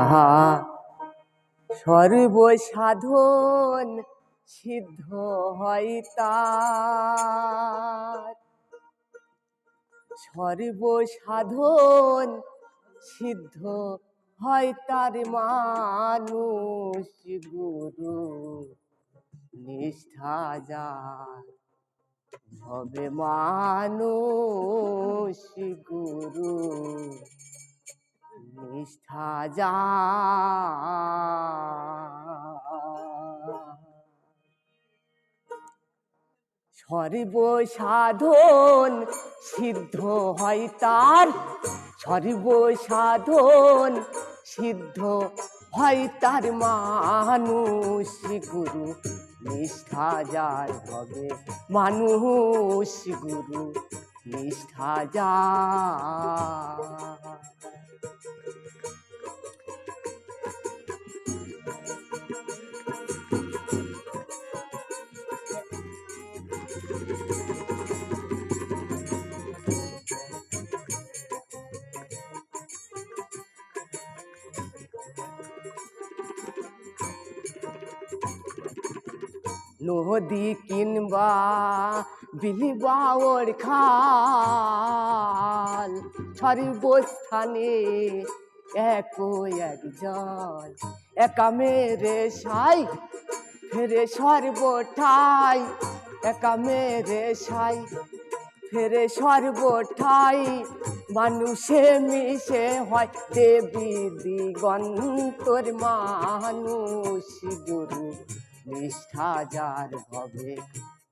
আহা সর্বসাধন সিদ্ধ হয় তার। সর্ব সাধন সিদ্ধ হয় তার মানুষ গুরু। নিষ্ঠা যার হবে মানুষ গুরু। নিষ্ঠা যা। সর্বসাধন সিদ্ধ হয় তার, সর্বসাধন সিদ্ধ হয় তার মানুষ। গুরু নিষ্ঠা যার হবে মানুষ, গুরু নিষ্ঠা যা। নদী কিনবা বিলিবা ওর খাল। সর্বস্থানে এক একজন একা মেরে সাই, ফেরে সর্বঠাই একা মেরে সাই, ফেরে সর্বঠাই মানুষে মিশে হয় দেবী দিগন্তর মানুষ গুরু নিষ্ঠা যার হবে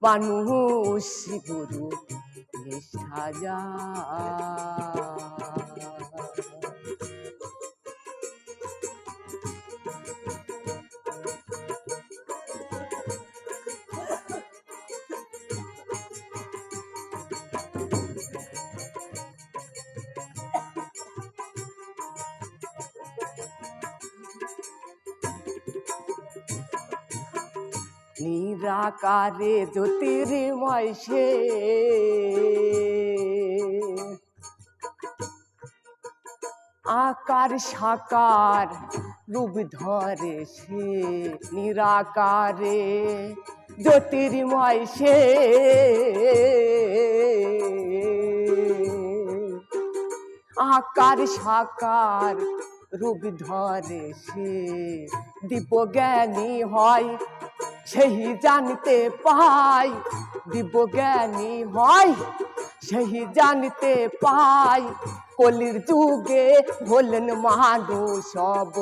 মানুষ গুরু নিষ্ঠা নিরাকারে জ্যোতির্ময় সে আকার সাকার রূপ ধরে সে নিরাকারে জ্যোতির্ময় সে আকার সাকার রূপ ধরে সে দীপজ্ঞানী হয় সেই জানিতে পাই দিব্যজ্ঞানী হয়। সেই জানিতে পাই, কলির যুগে হলেন মানুষ সব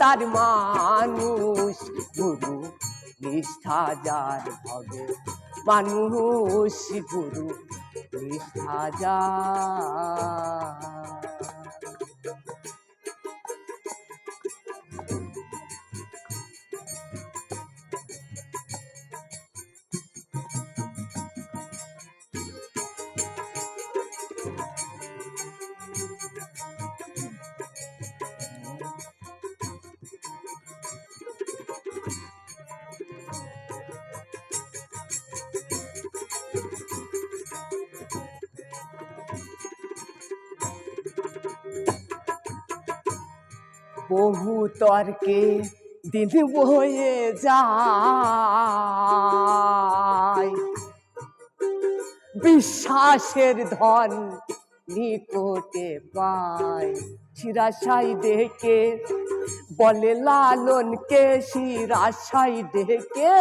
তার মানুষ। গুরু নিষ্ঠা যার হবে মানুষ, গুরু নিষ্ঠা যার বহু তর্কে দিন বয়ে যায়। বিশ্বাসের ধন নিকটে পায়। শিরাশাই ডেকে বলে লালনকে শিরাশাই ডেকে?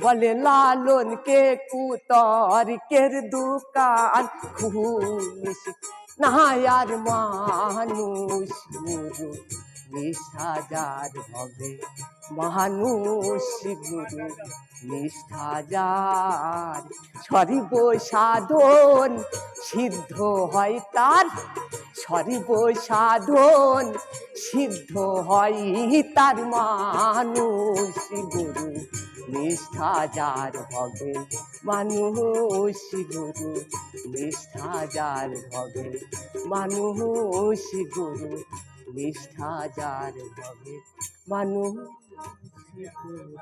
বলে লালনকে কুতর্কের দোকান খুলিস না আর মানুষ নিষ্ঠা যার হবে। মানুষ গুরু, নিষ্ঠা যার। সরিব সাধন সিদ্ধ হয় তার। সরিব সাধন সিদ্ধ হয় তার। মানুষ গুরু, নিষ্ঠা যার হবে। মানুষ গুরু, নিষ্ঠা যার হবে। মানুষ গুরু নিষ্ঠা যার হবে মানুষ গুরু